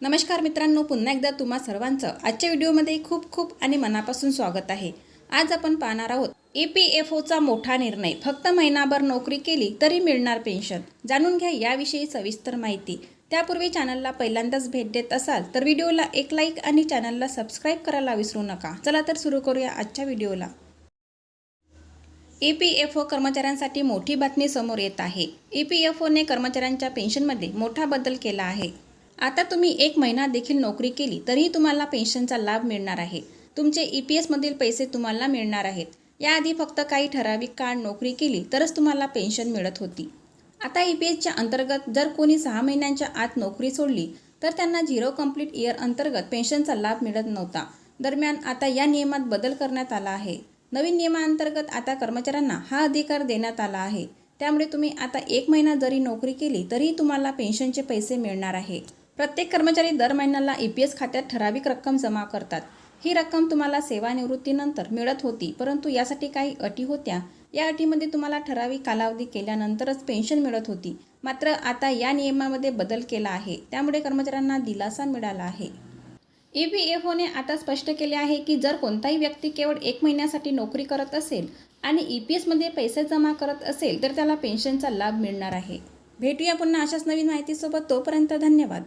नमस्कार मित्रांनो पुन्हा एकदा तुम्हा सर्वांचं आजच्या व्हिडिओमध्ये खूप खूप आणि मनापासून स्वागत आहे. आज आपण पाहणार आहोत ई पी एफ ओचा मोठा निर्णय. फक्त महिनाभर नोकरी केली तरी मिळणार पेन्शन. जाणून घ्या याविषयी सविस्तर माहिती. त्यापूर्वी चॅनलला पहिल्यांदाच भेट देत असाल तर व्हिडिओला एक लाईक आणि चॅनलला सबस्क्राईब करायला विसरू नका. चला तर सुरू करूया आजच्या व्हिडिओला. ई पी एफ ओ कर्मचाऱ्यांसाठी मोठी बातमी समोर येत आहे. ई पी एफ ओने कर्मचाऱ्यांच्या पेन्शनमध्ये मोठा बदल केला आहे. आता तुम्ही एक महिना देखील नोकरी केली तरीही तुम्हाला पेन्शनचा लाभ मिळणार आहे. तुमचे ई पी एसमधील पैसे तुम्हाला मिळणार आहेत. याआधी फक्त काही ठराविक काळ नोकरी केली तरच तुम्हाला पेन्शन मिळत होती. आता ई पी एसच्या अंतर्गत जर कोणी सहा महिन्यांच्या आत नोकरी सोडली तर त्यांना झिरो कंप्लीट इयर अंतर्गत पेन्शनचा लाभ मिळत नव्हता. दरम्यान आता या नियमात बदल करण्यात आला आहे. नवीन नियमाअंतर्गत आता कर्मचाऱ्यांना हा अधिकार देण्यात आला आहे. त्यामुळे तुम्ही आता एक महिना जरी नोकरी केली तरीही तुम्हाला पेन्शनचे पैसे मिळणार आहे. प्रत्येक कर्मचारी दर महिन्याला ई पी एस खात्यात ठराविक रक्कम जमा करतात. ही रक्कम तुम्हाला सेवानिवृत्तीनंतर मिळत होती परंतु यासाठी काही अटी होत्या. या अटीमध्ये तुम्हाला ठराविक कालावधी केल्यानंतरच पेन्शन मिळत होती. मात्र आता या नियमामध्ये बदल केला आहे. त्यामुळे कर्मचाऱ्यांना दिलासा मिळाला आहे. ई पी एफ ओने आता स्पष्ट केले आहे की जर कोणताही व्यक्ती केवळ एक महिन्यासाठी नोकरी करत असेल आणि ई पी एसमध्ये पैसे जमा करत असेल तर त्याला पेन्शनचा लाभ मिळणार आहे. भेटूया पुन्हा अशाच नवीन माहितीसोबत. तोपर्यंत धन्यवाद.